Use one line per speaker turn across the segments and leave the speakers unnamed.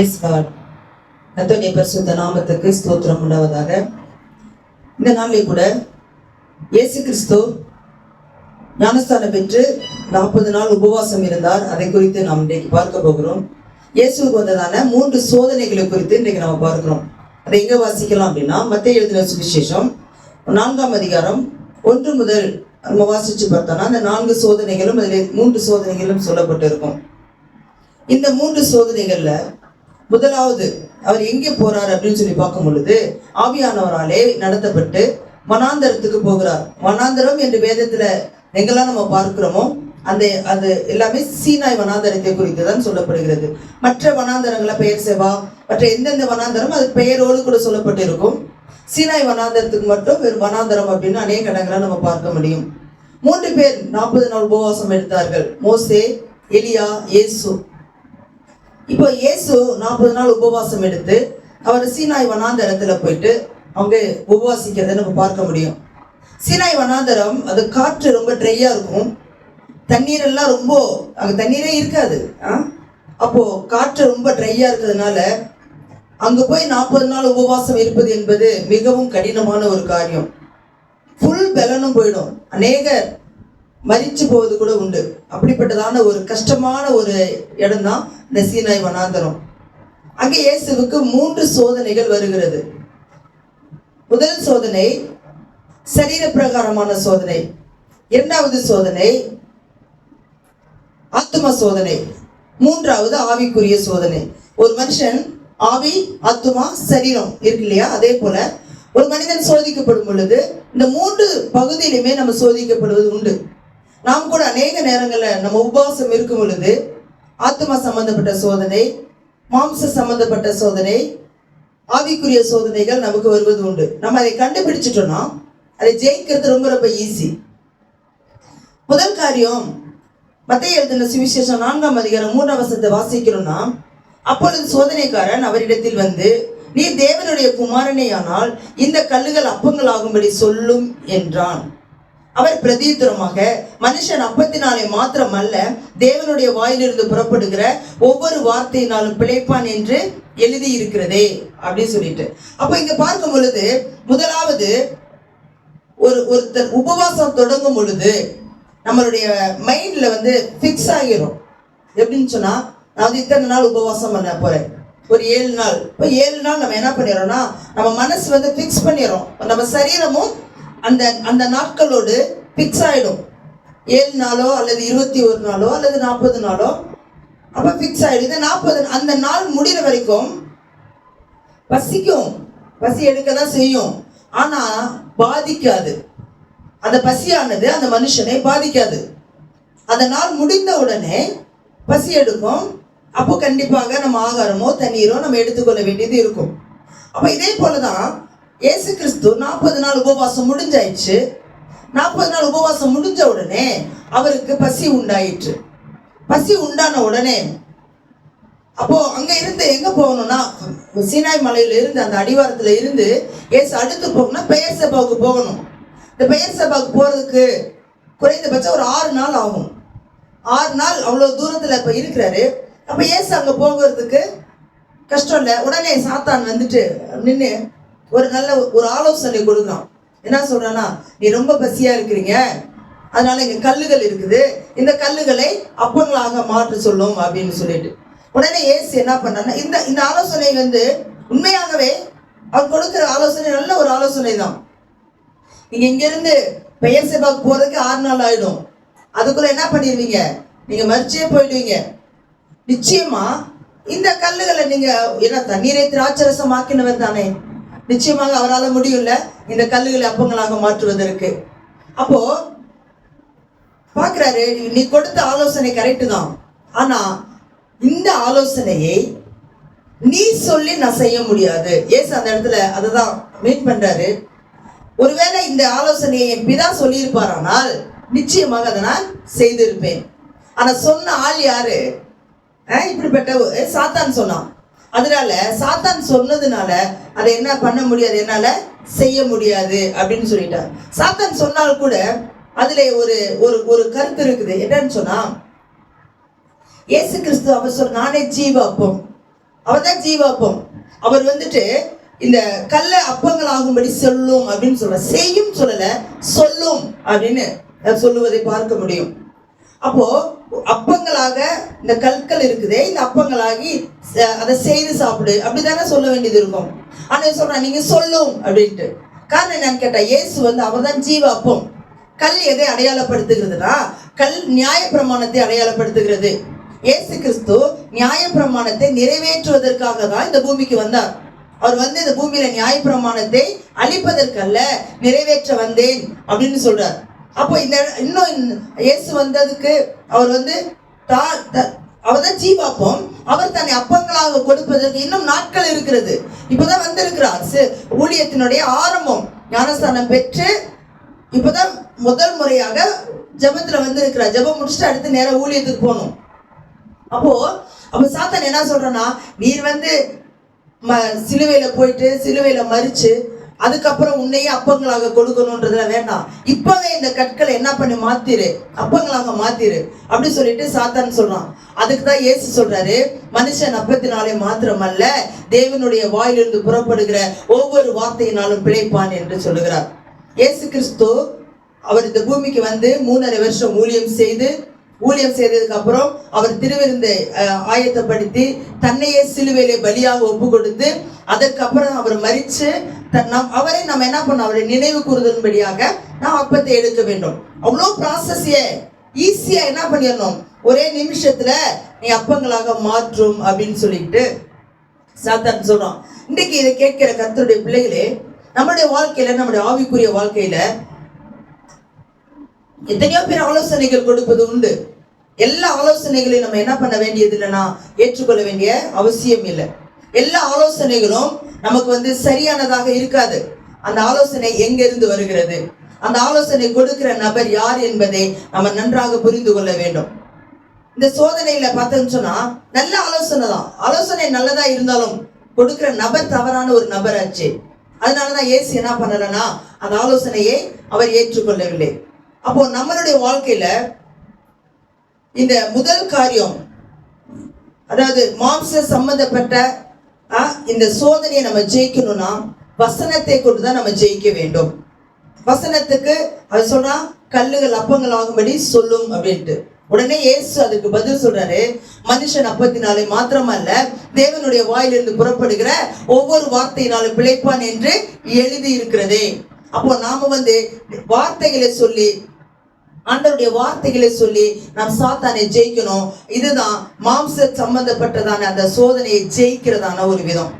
அத்தனை பரிசுத்த நாமத்துக்கு ஸ்தோத்திரம் உண்டாவதாக இந்த நாளில் கூட இயேசு கிறிஸ்து ஞானஸ்தானம் பெற்று நாற்பது நாள் உபவாசம் இருந்தார் அதை குறித்து நாம் இன்றைக்கு பார்க்க போகிறோம் இயேசுக்கு வந்ததான மூன்று சோதனைகளை குறித்து இன்றைக்கு நாம் பார்க்கிறோம் அதை எங்கே வாசிக்கலாம் அப்படின்னா மத்திய எழுதின சுவிசேஷம் நான்காம் அதிகாரம் ஒன்று முதல் நம்ம வாசிச்சு பார்த்தோம்னா அந்த நான்கு சோதனைகளும் அதில் மூன்று சோதனைகளும் சொல்லப்பட்டிருக்கும் இந்த மூன்று சோதனைகளில் முதலாவது அவர் எங்கே போறார் அப்படின்னு சொல்லி பார்க்கும் பொழுது ஆவியானவராலே நடத்தப்பட்டு வனாந்தரத்துக்கு போகிறார் வனாந்தரம் என்று வேதத்துல எங்கெல்லாம் நம்ம பார்க்கிறோமோ அந்த அது எல்லாமே சீனாய் வனாந்தரத்தை குறித்து தான் சொல்லப்படுகிறது மற்ற வனாந்தரங்களை பெயர் சேவா மற்ற எந்தெந்த வனாந்தரம் அது பெயரோடு கூட சொல்லப்பட்டிருக்கும் சீனாய் வனாந்தரத்துக்கு மட்டும் வெறும் வனாந்தரம் அப்படின்னு அநேக இடங்களை நம்ம பார்க்க முடியும் மூன்று பேர் நாற்பது நாள் உபவாசம் எடுத்தார்கள் மோசே எலியா இயேசு இப்போ இயேசு நாற்பது நாள் உபவாசம் எடுத்து அவர் சீனாய் வனாந்தரத்துல போயிட்டு அவங்க உபவாசிக்கிறத நம்ம பார்க்க முடியும் சீனாய் வனாந்தரம் அது காற்று ரொம்ப ட்ரையா இருக்கும் தண்ணீர் எல்லாம் ரொம்ப அங்கே தண்ணீரே இருக்காது அப்போ காற்று ரொம்ப ட்ரையா இருக்கிறதுனால அங்க போய் நாற்பது நாள் உபவாசம் இருப்பது என்பது மிகவும் கடினமான ஒரு காரியம் ஃபுல் பலனும் போயிடும் அநேகர் மறிச்சு போவது கூட உண்டு அப்படிப்பட்டதான ஒரு கஷ்டமான ஒரு இடம் தான் இந்த சீனாய் வனாந்தரம் அங்கே இயேசுவுக்கு மூன்று சோதனைகள் வருகிறது முதல் சோதனை சரீர பிரகாரமான சோதனை இரண்டாவது சோதனை ஆத்தும சோதனை மூன்றாவது ஆவிக்குரிய சோதனை ஒரு மனுஷன் ஆவி ஆத்துமா சரீரம் இருக்கு இல்லையா அதே போல ஒரு மனிதன் சோதிக்கப்படும் பொழுது இந்த மூன்று பகுதியிலுமே நம்ம சோதிக்கப்படுவது உண்டு நாம் கூட அநேக நேரங்களில் நம்ம உபவாசம் இருக்கும் பொழுது ஆத்மா சம்பந்தப்பட்ட சோதனை மாம்ச சம்பந்தப்பட்ட சோதனை ஆவிக்குரிய சோதனைகள் நமக்கு வருவது உண்டு நம்ம அதை கண்டுபிடிச்சிட்டோம்னா அதை ஜெயிக்கிறது ரொம்ப ரொம்ப ஈஸி முதல் காரியம் மத்திய எழுதின சுவிசேஷம் நான்காம் அதிகாரம் மூன்றாம் வசத்தை வாசிக்கிறோம்னா அப்பொழுது சோதனைக்காரன் அவரிடத்தில் வந்து நீ தேவனுடைய குமாரனே ஆனால் இந்த கல்லுகள் அப்பங்கள் ஆகும்படி சொல்லும் என்றான் அவர் பிரதியுத்தரமாக மனுஷன் நாளை மாத்திரம் அல்ல தேவனுடைய வாயிலிருந்து புறப்படுகிற ஒவ்வொரு வார்த்தையினாலும் பிழைப்பான் என்று எழுதி இருக்கிறதே அப்படின்னு சொல்லிட்டு அப்ப இங்க பார்க்கும் பொழுது முதலாவது ஒரு ஒருத்தர் உபவாசம் தொடங்கும் பொழுது நம்மளுடைய மைண்ட்ல வந்து ஃபிக்ஸ் ஆகிரும் எப்படின்னு சொன்னா நான் வந்து இத்தனை நாள் உபவாசம் பண்ண போறேன் ஒரு ஏழு நாள் இப்போ ஏழு நாள் நம்ம என்ன பண்ணிடுறோம்னா நம்ம மனசு வந்து ஃபிக்ஸ் பண்ணிடுறோம் நம்ம சரீரமும் அந்த அந்த நாட்களோடு ஃபிக்ஸ் ஆகிடும் ஏழு நாளோ அல்லது இருபத்தி ஒரு நாளோ அல்லது நாற்பது நாளோ அப்போ ஃபிக்ஸ் ஆகிடும் நாற்பது அந்த நாள் முடிகிற வரைக்கும் பசிக்கும் பசி எடுக்க தான் செய்யும் ஆனால் பாதிக்காது அந்த பசியானது அந்த மனுஷனை பாதிக்காது அந்த நாள் முடிந்த உடனே பசி எடுக்கும் அப்போ கண்டிப்பாக நம்ம ஆகாரமோ தண்ணீரோ நம்ம எடுத்துக்கொள்ள வேண்டியது இருக்கும் அப்போ இதே போல தான் ஏசு கிறிஸ்து நாற்பது நாள் உபவாசம் முடிஞ்சாயிடுச்சு நாற்பது நாள் உபவாசம் முடிஞ்ச உடனே அவருக்கு பசி உண்டாயிற்று பசி உண்டான உடனே அப்போ அங்க இருந்து எங்க போகணும்னா சீனாய் மலையில இருந்து அந்த அடிவாரத்துல இருந்து ஏசு அடுத்து போகணும்னா பெயர் சபாவுக்கு போகணும் இந்த பெயர் சபாவுக்கு போறதுக்கு குறைந்தபட்சம் ஒரு ஆறு நாள் ஆகும் ஆறு நாள் அவ்வளோ தூரத்தில் இப்போ இருக்கிறாரு அப்போ ஏசு அங்கே போகிறதுக்கு கஷ்டம் இல்லை உடனே சாத்தான் வந்துட்டு நின்று ஒரு நல்ல ஒரு ஆலோசனை கொடுக்குறான் என்ன சொல்றானா நீ ரொம்ப பசியா இருக்கிறீங்க அதனால இங்க கல்லுகள் இருக்குது இந்த கல்லுகளை அப்பங்களாக மாற்ற சொல்லும் அப்படின்னு சொல்லிட்டு உடனே ஏசு என்ன பண்ணான்னா இந்த இந்த ஆலோசனை வந்து உண்மையாகவே அவர் கொடுக்குற ஆலோசனை நல்ல ஒரு ஆலோசனை தான் நீங்க இங்கிருந்து பெயர்சேபாக்கு போறதுக்கு ஆறு நாள் ஆயிடும் அதுக்குள்ள என்ன பண்ணிடுவீங்க நீங்க மறிச்சே போயிடுவீங்க நிச்சயமா இந்த கல்லுகளை நீங்க ஏன்னா தண்ணீரை திராட்சரசம் ஆக்கினவர் தானே நிச்சயமாக அவரால் முடியல இந்த கல்லுகளை அப்பங்களாக மாற்றுவதற்கு அப்போ பார்க்குறாரு நீ கொடுத்த ஆலோசனை கரெக்டு தான் ஆனால் இந்த ஆலோசனையை நீ சொல்லி நான் செய்ய முடியாது ஏசு அந்த இடத்துல அதை தான் மீட் பண்ணுறாரு ஒருவேளை இந்த ஆலோசனையை என் பிதா சொல்லியிருப்பாரானால் நிச்சயமாக அதை நான் செய்திருப்பேன் ஆனால் சொன்ன ஆள் யாரு இப்படிப்பட்ட சாத்தான் சொன்னான் அதனால சாத்தான் சொன்னதுனால அதை என்ன பண்ண முடியாது என்னால செய்ய முடியாது அப்படின்னு சொல்லிட்டார் சாத்தான் சொன்னால் கூட அதுல ஒரு ஒரு ஒரு கருத்து இருக்குது என்னன்னு சொன்னா ஏசு கிறிஸ்து அவர் சொல் நானே ஜீவாப்பம் அவர் தான் ஜீவாப்பம் அவர் வந்துட்டு இந்த கல்ல அப்பங்கள் ஆகும்படி சொல்லும் அப்படின்னு சொல்ற செய்யும் சொல்லல சொல்லும் அப்படின்னு சொல்லுவதை பார்க்க முடியும் அப்போ அப்பங்களாக இந்த கற்கள் இருக்குதே இந்த அப்பங்களாகி அதை செய்து சாப்பிடு அப்படிதானே சொல்ல வேண்டியது இருக்கும் ஆனா சொல்றேன் நீங்க சொல்லும் அப்படின்ட்டு காரணம் என்னன்னு கேட்டா இயேசு வந்து அவர் தான் ஜீவ அப்பம் கல் எதை அடையாளப்படுத்துகிறதுனா கல் நியாய பிரமாணத்தை அடையாளப்படுத்துகிறது இயேசு கிறிஸ்து நியாய பிரமாணத்தை நிறைவேற்றுவதற்காக தான் இந்த பூமிக்கு வந்தார் அவர் வந்து இந்த பூமியில நியாய பிரமாணத்தை அழிப்பதற்கல்ல நிறைவேற்ற வந்தேன் அப்படின்னு சொல்றார் அப்போ இந்த இன்னும் இயேசு வந்ததுக்கு அவர் வந்து தா த அவர் தான் ஜீவாப்பம் அவர் தன்னை அப்பங்களாக கொடுப்பதற்கு இன்னும் நாட்கள் இருக்கிறது இப்போதான் வந்திருக்கிறார் ஊழியத்தினுடைய ஆரம்பம் ஞானஸ்தானம் பெற்று இப்போதான் முதல் முறையாக ஜபத்துல வந்திருக்கிறார் ஜபம் முடிச்சுட்டு அடுத்து நேரம் ஊழியத்துக்கு போகணும் அப்போ அப்போ சாத்தன் என்ன சொல்றேன்னா நீர் வந்து ம சிலுவையில் போயிட்டு சிலுவையில் மறிச்சு அதுக்கப்புறம் உன்னையே அப்பங்களாக கொடுக்கணும்ன்றதுல வேண்டாம் இப்பவே இந்த கற்களை என்ன பண்ணி மாத்திரு அப்பங்களாக மாத்திரு அப்படின்னு சொல்லிட்டு சாத்தான் சொல்றான் அதுக்கு தான் ஏசு சொல்றாரு மனுஷன் அப்பத்தினாலே மாத்திரம் அல்ல தேவனுடைய வாயிலிருந்து புறப்படுகிற ஒவ்வொரு வார்த்தையினாலும் பிழைப்பான் என்று சொல்லுகிறார் ஏசு கிறிஸ்து அவர் இந்த பூமிக்கு வந்து மூணரை வருஷம் ஊழியம் செய்து ஊழியம் செய்ததுக்கு அப்புறம் அவர் திருவிருந்தை ஆயத்தப்படுத்தி தன்னையே சிலுவையிலே பலியாக ஒப்பு கொடுத்து அதற்கப்புறம் அவர் மறித்து நம் அவரை நம்ம என்ன பண்ணும் அவரை நினைவு கூறுதல்படியாக நாம் அப்பத்தை எடுக்க வேண்டும் அவ்வளோ ப்ராசஸையே ஈஸியாக என்ன பண்ணிடணும் ஒரே நிமிஷத்தில் நீ அப்பங்களாக மாற்றும் அப்படின்னு சொல்லிட்டு சாத்தான் சொல்றோம் இன்னைக்கு இதை கேட்கிற கத்தருடைய பிள்ளைகளே நம்முடைய வாழ்க்கையில் நம்முடைய ஆவிக்குரிய வாழ்க்கையில் எத்தனையோ பேர் ஆலோசனைகள் கொடுப்பது உண்டு எல்லா ஆலோசனைகளையும் நம்ம என்ன பண்ண வேண்டியது இல்லைன்னா ஏற்றுக்கொள்ள வேண்டிய அவசியம் இல்லை எல்லா ஆலோசனைகளும் நமக்கு வந்து சரியானதாக இருக்காது அந்த ஆலோசனை எங்கிருந்து வருகிறது அந்த ஆலோசனை கொடுக்கிற நபர் யார் என்பதை நம்ம நன்றாக புரிந்து கொள்ள வேண்டும் இந்த சோதனையில பார்த்தோன்னு சொன்னா நல்ல ஆலோசனை தான் ஆலோசனை நல்லதா இருந்தாலும் கொடுக்கிற நபர் தவறான ஒரு நபர் ஆச்சு அதனாலதான் ஏசு என்ன பண்ணலன்னா அந்த ஆலோசனையை அவர் ஏற்றுக்கொள்ளவில்லை அப்போ நம்மளுடைய வாழ்க்கையில இந்த முதல் காரியம் அதாவது மாம்ச சம்பந்தப்பட்ட இந்த சோதனையை நம்ம ஜெயிக்கணும்னா வசனத்தை கொண்டு தான் நம்ம ஜெயிக்க வேண்டும் வசனத்துக்கு அது சொன்னா கல்லுகள் அப்பங்கள் ஆகும்படி சொல்லும் அப்படின்ட்டு உடனே ஏசு அதுக்கு பதில் சொல்றாரு மனுஷன் அப்பத்தினாலே அல்ல தேவனுடைய வாயிலிருந்து புறப்படுகிற ஒவ்வொரு வார்த்தையினாலும் பிழைப்பான் என்று எழுதி இருக்கிறதே அப்போ நாம வந்து வார்த்தைகளை சொல்லி ஆண்டவருடைய வார்த்தைகளை சொல்லி நாம் சாத்தானை ஜெயிக்கணும் இதுதான் மாம்ச சம்பந்தப்பட்டதான அந்த சோதனையை ஜெயிக்கிறதான ஒரு விதம்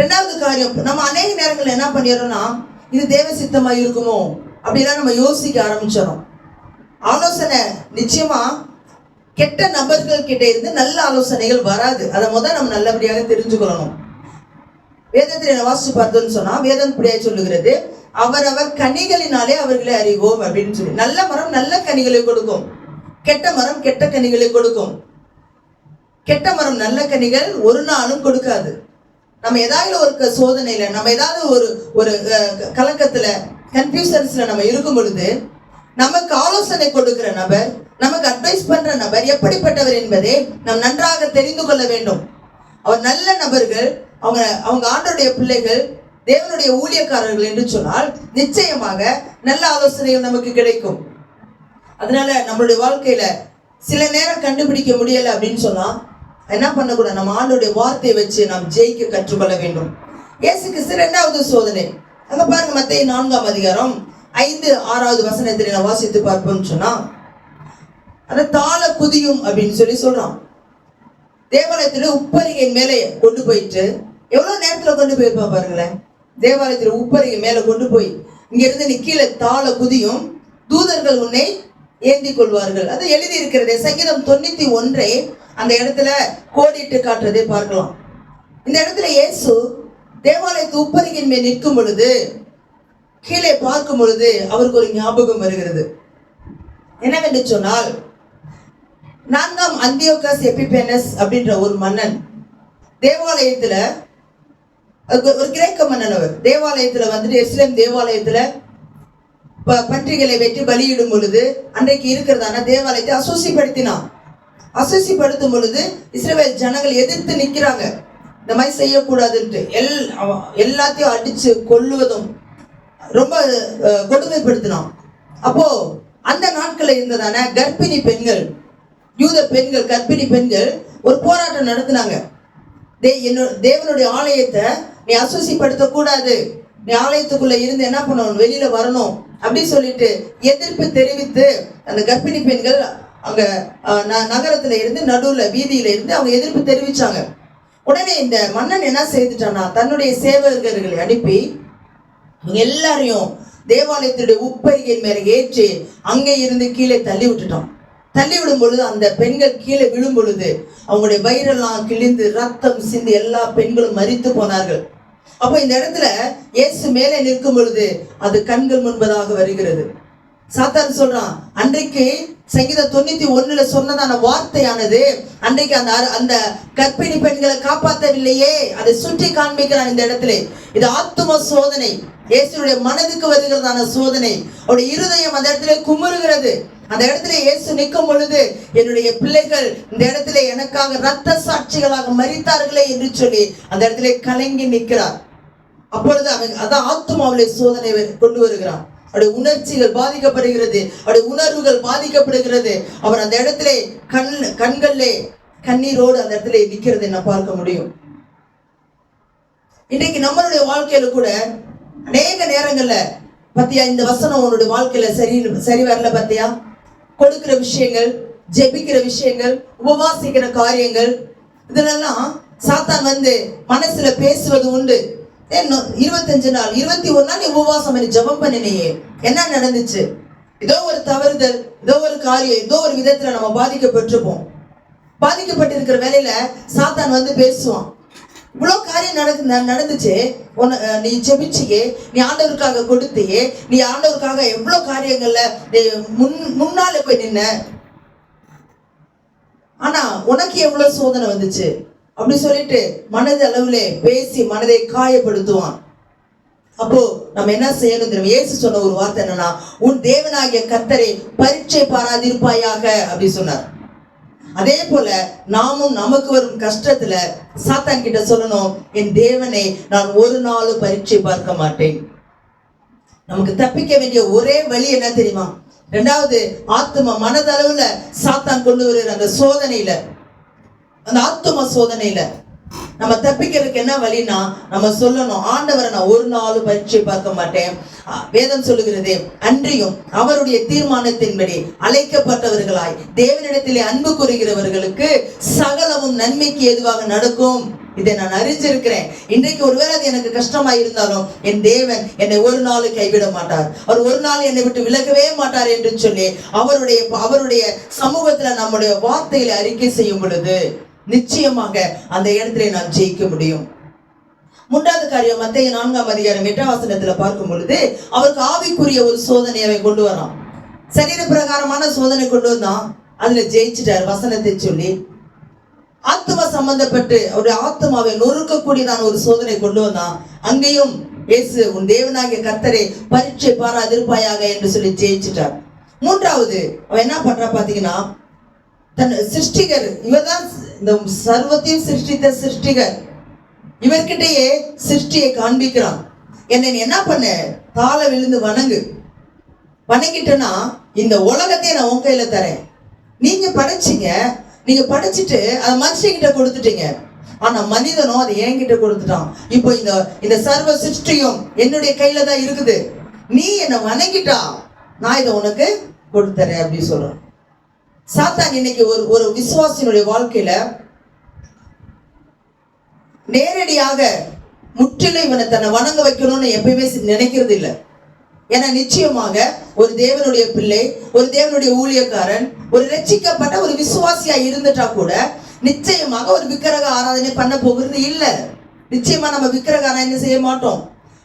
ரெண்டாவது காரியம் நம்ம அநேக நேரங்கள் என்ன பண்ணிடுறோம்னா இது தேவ சித்தமா இருக்குமோ அப்படிலாம் நம்ம யோசிக்க ஆரம்பிச்சிடும் ஆலோசனை நிச்சயமா கெட்ட நபர்கள் கிட்ட இருந்து நல்ல ஆலோசனைகள் வராது அதை முதல் நம்ம நல்லபடியாக தெரிஞ்சுக்கொள்ளணும் வேதத்தில் வாசிச்சு பார்த்தோம்னு சொன்னா வேதம் இப்படியா சொல்லுகிறது அவரவர் கனிகளினாலே அவர்களை அறிவோம் அப்படின்னு சொல்லி நல்ல மரம் நல்ல கனிகளை கொடுக்கும் கெட்ட மரம் கெட்ட கனிகளை கொடுக்கும் கெட்ட மரம் நல்ல கனிகள் ஒரு நாளும் கொடுக்காது நம்ம ஏதாவது ஒரு சோதனையில நம்ம ஏதாவது ஒரு ஒரு கலக்கத்துல கன்ஃபியூசன்ஸ்ல நம்ம இருக்கும் பொழுது நமக்கு ஆலோசனை கொடுக்கிற நபர் நமக்கு அட்வைஸ் பண்ற நபர் எப்படிப்பட்டவர் என்பதை நாம் நன்றாக தெரிந்து கொள்ள வேண்டும் அவர் நல்ல நபர்கள் அவங்க அவங்க ஆண்டோடைய பிள்ளைகள் தேவனுடைய ஊழியக்காரர்கள் என்று சொன்னால் நிச்சயமாக நல்ல ஆலோசனைகள் நமக்கு கிடைக்கும் அதனால நம்மளுடைய வாழ்க்கையில சில நேரம் கண்டுபிடிக்க முடியல அப்படின்னு சொன்னா என்ன பண்ணக்கூடாது நம்ம ஆண்டுடைய வார்த்தையை வச்சு நாம் ஜெயிக்க கற்றுக்கொள்ள வேண்டும் இயேசு கிறிஸ்து ரெண்டாவது சோதனை அங்க பாருங்க மத்திய நான்காம் அதிகாரம் ஐந்து ஆறாவது வசனத்தை நான் வாசித்து பார்ப்போம் சொன்னா அந்த தாள குதியும் அப்படின்னு சொல்லி சொல்றான் தேவாலயத்துல உப்பரிகை மேலே கொண்டு போயிட்டு எவ்வளவு நேரத்துல கொண்டு போயிருப்பான் பாருங்களேன் தேவாலயத்தில் உப்பரிக்கு மேலே கொண்டு போய் இங்கிருந்து நீ கீழே தாழ குதியும் தூதர்கள் உன்னை ஏந்தி கொள்வார்கள் அது எழுதி இருக்கிறது சங்கீதம் தொண்ணூத்தி ஒன்றை அந்த இடத்துல கோடிட்டு காட்டுறதை பார்க்கலாம் இந்த இடத்துல இயேசு தேவாலயத்து உப்பரிகின் மேல் நிற்கும் பொழுது கீழே பார்க்கும் பொழுது அவருக்கு ஒரு ஞாபகம் வருகிறது என்னவென்று சொன்னால் நான்காம் அந்தியோகாஸ் எபிபேனஸ் அப்படின்ற ஒரு மன்னன் தேவாலயத்துல ஒரு கிரேக்க மன்னனவர் தேவாலயத்தில் வந்துட்டு எஸ்லேம் தேவாலயத்தில் பன்றிகளை வெட்டி பலியிடும் பொழுது அன்றைக்கு இருக்கிறதான தேவாலயத்தை அசோசிப்படுத்தினான் அசோசிப்படுத்தும் பொழுது இஸ்ரேல் ஜனங்கள் எதிர்த்து நிற்கிறாங்க இந்த மாதிரி செய்யக்கூடாதுன்ட்டு எல் எல்லாத்தையும் அடித்து கொள்ளுவதும் ரொம்ப கொடுமைப்படுத்தினோம் அப்போ அந்த நாட்களில் இருந்ததான கர்ப்பிணி பெண்கள் யூத பெண்கள் கர்ப்பிணி பெண்கள் ஒரு போராட்டம் நடத்தினாங்க தே என்னோட தேவனுடைய ஆலயத்தை நீ அசுசிப்படுத்த கூடாது நீ ஆலயத்துக்குள்ள இருந்து என்ன பண்ணணும் வெளியில வரணும் அப்படின்னு சொல்லிட்டு எதிர்ப்பு தெரிவித்து அந்த கர்ப்பிணி பெண்கள் அங்க நகரத்துல இருந்து நடுவுல வீதியில இருந்து அவங்க எதிர்ப்பு தெரிவிச்சாங்க உடனே இந்த மன்னன் என்ன செய்துட்டானா தன்னுடைய சேவகர்களை அனுப்பி எல்லாரையும் தேவாலயத்துடைய உப்பரிகையின் மேல ஏற்றி அங்கே இருந்து கீழே தள்ளி விட்டுட்டான் தள்ளி விடும் பொழுது அந்த பெண்கள் கீழே விழும் பொழுது அவங்களுடைய வயிறெல்லாம் கிழிந்து ரத்தம் சிந்து எல்லா பெண்களும் மறித்து போனார்கள் அப்போ இந்த இடத்துல இயேசு மேலே நிற்கும் பொழுது அது கண்கள் முன்பதாக வருகிறது சாத்தான் சொல்றான் அன்றைக்கு சங்கீத தொண்ணூத்தி ஒண்ணுல சொன்னதான வார்த்தையானது அன்றைக்கு அந்த அந்த கர்ப்பிணி பெண்களை காப்பாற்றவில்லையே அதை சுற்றி காண்பிக்கிறான் இந்த இடத்துல இது ஆத்தும சோதனை இயேசுடைய மனதுக்கு வருகிறதான சோதனை அவருடைய இருதயம் அந்த இடத்துல குமுறுகிறது அந்த இடத்துல இயேசு நிற்கும் பொழுது என்னுடைய பிள்ளைகள் இந்த இடத்துல எனக்காக ரத்த சாட்சிகளாக மறித்தார்களே என்று சொல்லி அந்த இடத்துல கலங்கி நிற்கிறார் அப்பொழுது அவன் அதான் ஆத்மாவுடைய சோதனை கொண்டு வருகிறான் அவருடைய உணர்ச்சிகள் பாதிக்கப்படுகிறது அவருடைய உணர்வுகள் பாதிக்கப்படுகிறது அவர் அந்த இடத்துல கண் கண்களிலே கண்ணீரோடு அந்த இடத்துல நிற்கிறது என்ன பார்க்க முடியும் இன்றைக்கு நம்மளுடைய வாழ்க்கையில கூட அநேக நேரங்கள்ல பத்தியா இந்த வசனம் உன்னுடைய வாழ்க்கையில சரி சரி வரல பத்தியா கொடுக்கிற விஷயங்கள் ஜெபிக்கிற விஷயங்கள் உபவாசிக்கிற காரியங்கள் இதெல்லாம் சாத்தான் வந்து மனசுல பேசுவது உண்டு இருபத்தஞ்சு நாள் இருபத்தி ஒன்னா நீ உபவாசம் பண்ணி ஜபம் பண்ணினியே என்ன நடந்துச்சு ஏதோ ஒரு தவறுதல் ஏதோ ஒரு காரியம் ஏதோ ஒரு விதத்துல நம்ம பாதிக்கப்பட்டிருப்போம் பாதிக்கப்பட்டிருக்கிற வேலையில சாத்தான் வந்து பேசுவான் இவ்வளோ காரியம் நடக்கு நடந்துச்சு உன்னை நீ ஜெபிச்சியே நீ ஆண்டவருக்காக கொடுத்தியே நீ ஆண்டவருக்காக எவ்வளோ காரியங்களில் நீ முன் முன்னால போய் நின்ன ஆனா உனக்கு எவ்வளோ சோதனை வந்துச்சு அப்படி சொல்லிட்டு மனதளவுல பேசி மனதை காயப்படுத்துவான் அப்போ நம்ம என்ன செய்யணும் தெரியும் ஏசு சொன்ன ஒரு வார்த்தை என்னன்னா உன் தேவனாகிய கத்தரை பரீட்சை பாராதிருப்பாயாக அப்படி சொன்னார் அதே போல நாமும் நமக்கு வரும் கஷ்டத்துல சாத்தான் கிட்ட சொல்லணும் என் தேவனை நான் ஒரு நாளும் பரீட்சை பார்க்க மாட்டேன் நமக்கு தப்பிக்க வேண்டிய ஒரே வழி என்ன தெரியுமா ரெண்டாவது ஆத்தும மனதளவுல சாத்தான் கொண்டு வருகிற அந்த சோதனையில அந்த ஆத்தும சோதனையில நம்ம தப்பிக்கிறதுக்கு என்ன வழினா நம்ம சொல்லணும் ஆண்டவரை நான் ஒரு நாளும் பயிற்சி பார்க்க மாட்டேன் வேதம் சொல்லுகிறது அன்றியும் அவருடைய தீர்மானத்தின்படி அழைக்கப்பட்டவர்களாய் தேவனிடத்திலே அன்பு கூறுகிறவர்களுக்கு சகலமும் நன்மைக்கு எதுவாக நடக்கும் இதை நான் அறிஞ்சிருக்கிறேன் இன்றைக்கு ஒருவேளை அது எனக்கு கஷ்டமா இருந்தாலும் என் தேவன் என்னை ஒரு நாளும் கைவிட மாட்டார் அவர் ஒரு நாள் என்னை விட்டு விலகவே மாட்டார் என்று சொல்லி அவருடைய அவருடைய சமூகத்துல நம்முடைய வார்த்தையில அறிக்கை செய்யும் பொழுது நிச்சயமாக அந்த இடத்துல நாம் ஜெயிக்க முடியும் மூன்றாவது காரியம் மத்திய நான்காம் அதிகாரம் எட்டாம் வசனத்துல பார்க்கும் பொழுது அவருக்கு ஆவிக்குரிய ஒரு சோதனையை அவன் கொண்டு வரலாம் சரீர பிரகாரமான சோதனை கொண்டு வந்தான் அதுல ஜெயிச்சிட்டார் வசனத்தை சொல்லி ஆத்ம சம்பந்தப்பட்டு அவருடைய ஆத்மாவை நொறுக்கக்கூடியதான ஒரு சோதனை கொண்டு வந்தான் அங்கேயும் இயேசு உன் தேவனாகிய கர்த்தரை பரீட்சை பாராதிருப்பாயாக என்று சொல்லி ஜெயிச்சிட்டார் மூன்றாவது அவன் என்ன பண்றா பாத்தீங்கன்னா தன் சிருஷ்டிகர் இவர்தான் இந்த சர்வத்தையும் சிருஷ்டித்த சிருஷ்டிகர் இவர்கிட்டயே சிருஷ்டியை காண்பிக்கிறான் என்னை என்ன பண்ண தாள விழுந்து வணங்கு வணங்கிட்டேன்னா இந்த உலகத்தையே நான் உன் கையில தரேன் நீங்க படைச்சிங்க நீங்க படைச்சிட்டு அதை மனுஷங்கிட்ட கொடுத்துட்டீங்க ஆனா மனிதனும் அதை என்கிட்ட கொடுத்துட்டான் இப்போ இந்த இந்த சர்வ சிருஷ்டியும் என்னுடைய கையில தான் இருக்குது நீ என்னை வணங்கிட்டா நான் இதை உனக்கு கொடுத்துறேன் அப்படின்னு சொல்றேன் சாத்தான் இன்னைக்கு ஒரு ஒரு விசுவாசினுடைய வாழ்க்கையில நேரடியாக முற்றிலும் இவனை தன்னை வணங்க வைக்கணும்னு எப்பயுமே நினைக்கிறது இல்லை ஏன்னா நிச்சயமாக ஒரு தேவனுடைய பிள்ளை ஒரு தேவனுடைய ஊழியக்காரன் ஒரு ரச்சிக்கப்பட்ட ஒரு விசுவாசியா இருந்துட்டா கூட நிச்சயமாக ஒரு விக்கிரக ஆராதனை பண்ண போகிறது இல்லை நிச்சயமா நம்ம விக்கிரக ஆராதனை செய்ய மாட்டோம்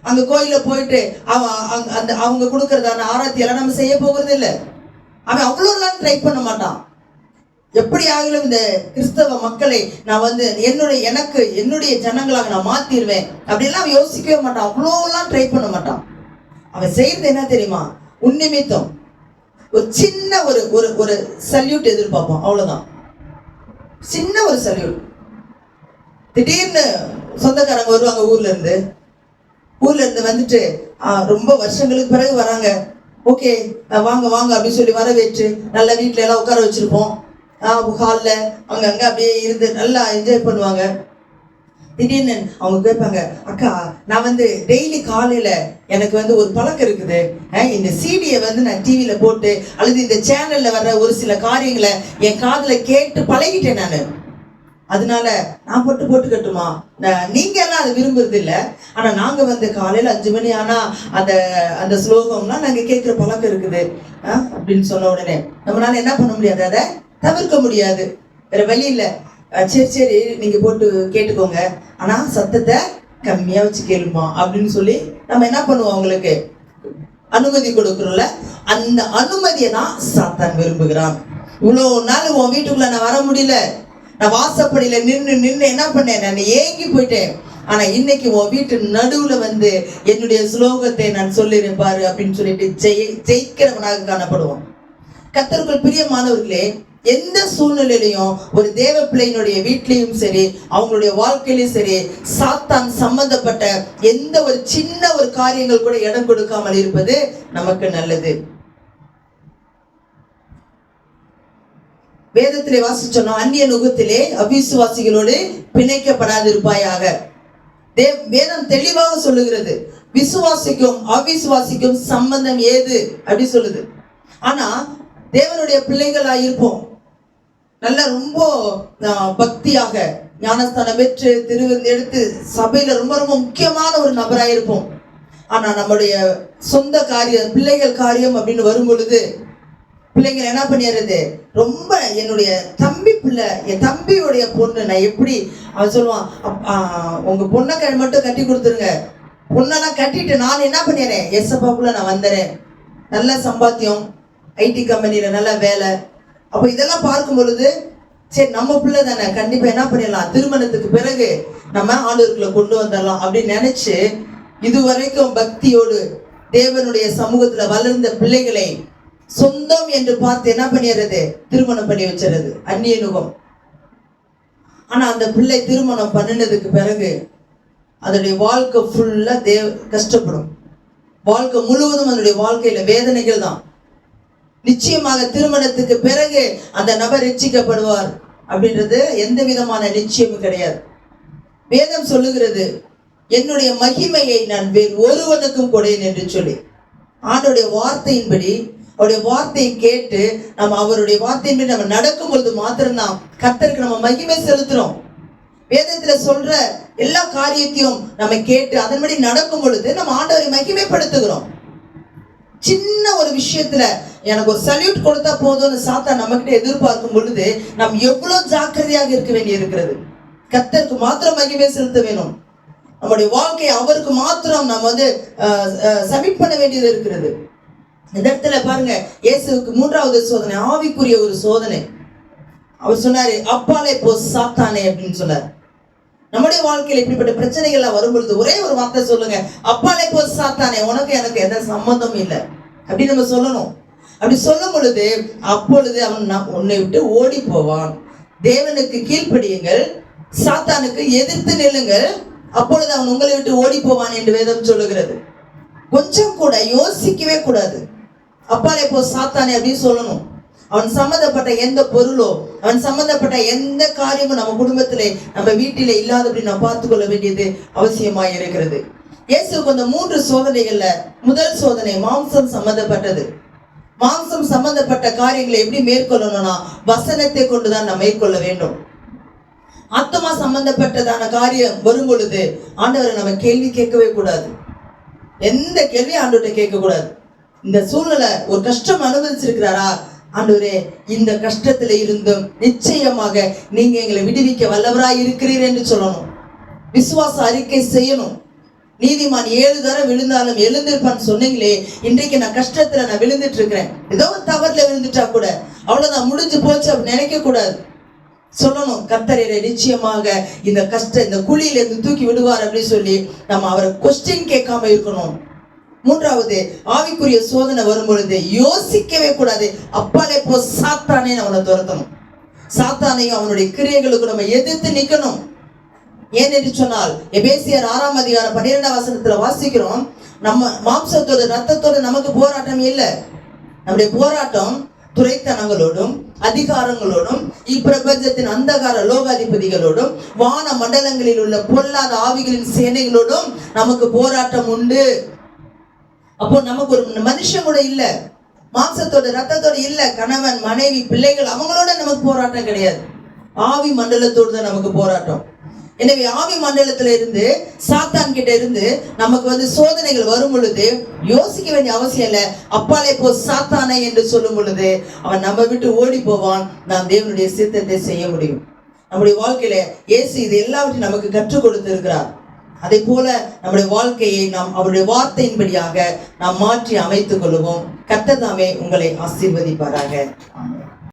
அங்க கோயில போயிட்டு அவன் அந்த அவங்க கொடுக்கறதான ஆராத்தியெல்லாம் நம்ம செய்ய போகிறது இல்லை அவன் அவ்வளோலாம் ட்ரை பண்ண மாட்டான் எப்படி ஆகிலும் இந்த கிறிஸ்தவ மக்களை நான் வந்து என்னுடைய எனக்கு என்னுடைய ஜனங்களாக நான் மாத்திடுவேன் அப்படிலாம் அவன் யோசிக்கவே மாட்டான் அவ்வளோலாம் ட்ரை பண்ண மாட்டான் அவன் செய்யறது என்ன தெரியுமா உன்னிமித்தம் ஒரு சின்ன ஒரு ஒரு ஒரு சல்யூட் எதிர்பார்ப்போம் அவ்வளோதான் சின்ன ஒரு சல்யூட் திடீர்னு சொந்தக்காரங்க வருவாங்க ஊர்ல இருந்து ஊர்ல இருந்து வந்துட்டு ரொம்ப வருஷங்களுக்கு பிறகு வராங்க ஓகே வாங்க வாங்க அப்படின்னு சொல்லி வரவேற்று நல்ல வீட்டில் எல்லாம் உட்கார வச்சிருப்போம் ஹாலில் அங்கங்கே அப்படியே இருந்து நல்லா என்ஜாய் பண்ணுவாங்க திடீர்னு அவங்க கேட்பாங்க அக்கா நான் வந்து டெய்லி காலையில் எனக்கு வந்து ஒரு பழக்கம் இருக்குது இந்த சீடியை வந்து நான் டிவியில் போட்டு அல்லது இந்த சேனலில் வர்ற ஒரு சில காரியங்களை என் காதில் கேட்டு பழகிட்டேன் நான் அதனால நான் போட்டு போட்டுக்கட்டுமா நீங்க எல்லாம் அதை விரும்புறது இல்லை ஆனா நாங்க வந்து காலையில அஞ்சு மணி ஆனா அந்த அந்த ஸ்லோகம்லாம் நாங்க கேட்கிற பழக்கம் இருக்குது அப்படின்னு சொன்ன உடனே நம்மளால என்ன பண்ண முடியாது அதை தவிர்க்க முடியாது வேற வழி இல்லை சரி சரி நீங்க போட்டு கேட்டுக்கோங்க ஆனா சத்தத்தை கம்மியா வச்சு கேளுமா அப்படின்னு சொல்லி நம்ம என்ன பண்ணுவோம் அவங்களுக்கு அனுமதி கொடுக்குறோம்ல அந்த அனுமதியை தான் சாத்தான் விரும்புகிறான் இவ்வளோ நாள் உன் வீட்டுக்குள்ள நான் வர முடியல நான் வாசப்படியில நின்று நின்று என்ன பண்ணேன் நான் ஏங்கி போயிட்டேன் ஆனா இன்னைக்கு உன் வீட்டு நடுவுல வந்து என்னுடைய ஸ்லோகத்தை நான் சொல்லியிருப்பாரு அப்படின்னு சொல்லிட்டு ஜெய ஜெயிக்கிறவனாக காணப்படுவோம் கத்தர்கள் பிரியமானவர்களே எந்த சூழ்நிலையிலையும் ஒரு தேவ பிள்ளையினுடைய வீட்லேயும் சரி அவங்களுடைய வாழ்க்கையிலையும் சரி சாத்தான் சம்பந்தப்பட்ட எந்த ஒரு சின்ன ஒரு காரியங்கள் கூட இடம் கொடுக்காமல் இருப்பது நமக்கு நல்லது வேதத்திலே வாசிச்சோம் அந்நிய நுகத்திலே அவிசுவாசிகளோடு பிணைக்கப்படாதிருப்பாயாக தேவ் வேதம் தெளிவாக சொல்லுகிறது விசுவாசிக்கும் அவிசுவாசிக்கும் சம்பந்தம் ஏது அப்படி சொல்லுது ஆனா தேவனுடைய பிள்ளைகளாக இருப்போம் நல்ல ரொம்ப பக்தியாக ஞானஸ்தானம் பெற்று திருவிருந்து எடுத்து சபையில ரொம்ப ரொம்ப முக்கியமான ஒரு நபராக ஆனா நம்முடைய சொந்த காரியம் பிள்ளைகள் காரியம் அப்படின்னு வரும் பொழுது பிள்ளைங்களை என்ன பண்ணிடுறது ரொம்ப என்னுடைய தம்பி பிள்ளை என் தம்பியோடைய பொண்ணு நான் எப்படி அவன் சொல்லுவான் உங்கள் பொண்ணை மட்டும் கட்டி கொடுத்துருங்க பொண்ணெல்லாம் கட்டிட்டு நான் என்ன பண்ணிடுறேன் எஸ்எப்பாக்குள்ள நான் வந்துடுறேன் நல்ல சம்பாத்தியம் ஐடி கம்பெனியில் நல்ல வேலை அப்போ இதெல்லாம் பார்க்கும் பொழுது சரி நம்ம பிள்ளை தானே கண்டிப்பாக என்ன பண்ணிடலாம் திருமணத்துக்கு பிறகு நம்ம ஆளுக்குள்ள கொண்டு வந்துடலாம் அப்படின்னு நினச்சி இதுவரைக்கும் பக்தியோடு தேவனுடைய சமூகத்தில் வளர்ந்த பிள்ளைகளை சொந்தம் என்று பார்த்து என்ன பண்ணிடுறது திருமணம் பண்ணி வச்சுறது அந்நியனுகம் ஆனா அந்த பிள்ளை திருமணம் பண்ணினதுக்கு பிறகு அதனுடைய வாழ்க்கை ஃபுல்லா தேவ கஷ்டப்படும் வாழ்க்கை முழுவதும் அதனுடைய வாழ்க்கையில வேதனைகள் தான் நிச்சயமாக திருமணத்துக்கு பிறகு அந்த நபர் ரிச்சிக்கப்படுவார் அப்படின்றது எந்த விதமான நிச்சயமும் கிடையாது வேதம் சொல்லுகிறது என்னுடைய மகிமையை நான் வேறு ஒருவனுக்கும் கொடேன் என்று சொல்லி ஆண்டுடைய வார்த்தையின்படி அவருடைய வார்த்தையை கேட்டு நம்ம அவருடைய வார்த்தையின் மீது நம்ம நடக்கும் பொழுது மாத்திரம்தான் கத்தருக்கு நம்ம மகிமை செலுத்துறோம் வேதத்துல சொல்ற எல்லா காரியத்தையும் நம்ம கேட்டு அதன்படி நடக்கும் பொழுது நம்ம ஆண்டவரை மகிமைப்படுத்துகிறோம் சின்ன ஒரு விஷயத்துல எனக்கு ஒரு சல்யூட் கொடுத்தா போதும்னு சாத்தா நம்மகிட்ட எதிர்பார்க்கும் பொழுது நாம் எவ்வளவு ஜாக்கிரதையாக இருக்க வேண்டி இருக்கிறது கத்தருக்கு மாத்திரம் மகிமை செலுத்த வேணும் நம்முடைய வாழ்க்கையை அவருக்கு மாத்திரம் நம்ம வந்து சப்மிட் பண்ண வேண்டியது இருக்கிறது இந்த இடத்துல பாருங்க இயேசுக்கு மூன்றாவது சோதனை ஆவிக்குரிய ஒரு சோதனை அவர் சொன்னாரு அப்பாலே போ சாத்தானே அப்படின்னு சொன்னார் நம்முடைய வாழ்க்கையில் இப்படிப்பட்ட பிரச்சனைகள்லாம் வரும்பொழுது ஒரே ஒரு வார்த்தை சொல்லுங்க அப்பாலே போ சாத்தானே உனக்கு எனக்கு எந்த சம்மந்தம் இல்லை அப்படின்னு நம்ம சொல்லணும் அப்படி சொல்லும் பொழுது அப்பொழுது அவன் உன்னை விட்டு ஓடி போவான் தேவனுக்கு கீழ்ப்படியுங்கள் சாத்தானுக்கு எதிர்த்து நில்லுங்கள் அப்பொழுது அவன் உங்களை விட்டு ஓடி போவான் என்று வேதம் சொல்லுகிறது கொஞ்சம் கூட யோசிக்கவே கூடாது அப்பாலே போ சாத்தானே அப்படின்னு சொல்லணும் அவன் சம்மந்தப்பட்ட எந்த பொருளோ அவன் சம்மந்தப்பட்ட எந்த காரியமும் நம்ம குடும்பத்திலே நம்ம வீட்டிலே இல்லாதபடி நான் பார்த்துக்கொள்ள வேண்டியது அவசியமாக இருக்கிறது இயேசுக்கு அந்த மூன்று சோதனைகள்ல முதல் சோதனை மாம்சம் சம்மந்தப்பட்டது மாம்சம் சம்பந்தப்பட்ட காரியங்களை எப்படி மேற்கொள்ளணும்னா வசனத்தை கொண்டுதான் நம்ம மேற்கொள்ள வேண்டும் ஆத்மா சம்பந்தப்பட்டதான காரியம் வரும் பொழுது ஆண்டவரை நம்ம கேள்வி கேட்கவே கூடாது எந்த கேள்வியும் ஆண்டவர்கிட்ட கேட்கக்கூடாது இந்த சூழ்நிலை ஒரு கஷ்டம் அனுபவிச்சிருக்கிறாரா ஆண்டவரே இந்த கஷ்டத்துல இருந்தும் நிச்சயமாக நீங்க எங்களை விடுவிக்க வல்லவராய் இருக்கிறீர் என்று சொல்லணும் விசுவாச அறிக்கை செய்யணும் நீதிமான் ஏழு தரம் விழுந்தாலும் எழுந்திருப்பான்னு சொன்னீங்களே இன்றைக்கு நான் கஷ்டத்துல நான் விழுந்துட்டு இருக்கிறேன் ஏதோ தவறுல விழுந்துட்டா கூட அவ்வளவுதான் முடிஞ்சு போச்சு அப்படின்னு நினைக்க கூடாது சொல்லணும் கத்தரையில நிச்சயமாக இந்த கஷ்ட இந்த குழியில இருந்து தூக்கி விடுவார் அப்படின்னு சொல்லி நம்ம அவரை கொஸ்டின் கேட்காம இருக்கணும் மூன்றாவது ஆவிக்குரிய சோதனை வரும்பொழுது யோசிக்கவே கூடாது அப்பாலே போ சாத்தானே அவனை துரத்தணும் சாத்தானையும் அவனுடைய கிரியைகளுக்கு நம்ம எதிர்த்து நிற்கணும் ஏன் என்று சொன்னால் எபேசியர் ஆறாம் அதிகாரம் பன்னிரெண்டாம் வசனத்துல வாசிக்கிறோம் நம்ம மாம்சத்தோட ரத்தத்தோட நமக்கு போராட்டம் இல்லை நம்முடைய போராட்டம் துறைத்தனங்களோடும் அதிகாரங்களோடும் இப்பிரபஞ்சத்தின் அந்தகார லோகாதிபதிகளோடும் வான மண்டலங்களில் உள்ள பொல்லாத ஆவிகளின் சேனைகளோடும் நமக்கு போராட்டம் உண்டு அப்போ நமக்கு ஒரு மனுஷன் கூட இல்ல மாம்சத்தோட ரத்தத்தோட இல்ல கணவன் மனைவி பிள்ளைகள் அவங்களோட நமக்கு போராட்டம் கிடையாது ஆவி மண்டலத்தோடு தான் நமக்கு போராட்டம் எனவே ஆவி மண்டலத்துல இருந்து சாத்தான் கிட்ட இருந்து நமக்கு வந்து சோதனைகள் வரும் பொழுது யோசிக்க வேண்டிய அவசியம் இல்லை அப்பாலே போ சாத்தானே என்று சொல்லும் பொழுது அவன் நம்ம விட்டு ஓடி போவான் நாம் தேவனுடைய சித்தத்தை செய்ய முடியும் நம்முடைய வாழ்க்கையில இயேசு இது எல்லாவற்றையும் நமக்கு கற்றுக் கொடுத்திருக்கிறார் அதே போல நம்முடைய வாழ்க்கையை நாம் அவருடைய வார்த்தையின்படியாக நாம் மாற்றி அமைத்துக் கொள்வோம் கத்ததாமே உங்களை ஆசீர்வதிப்பாராக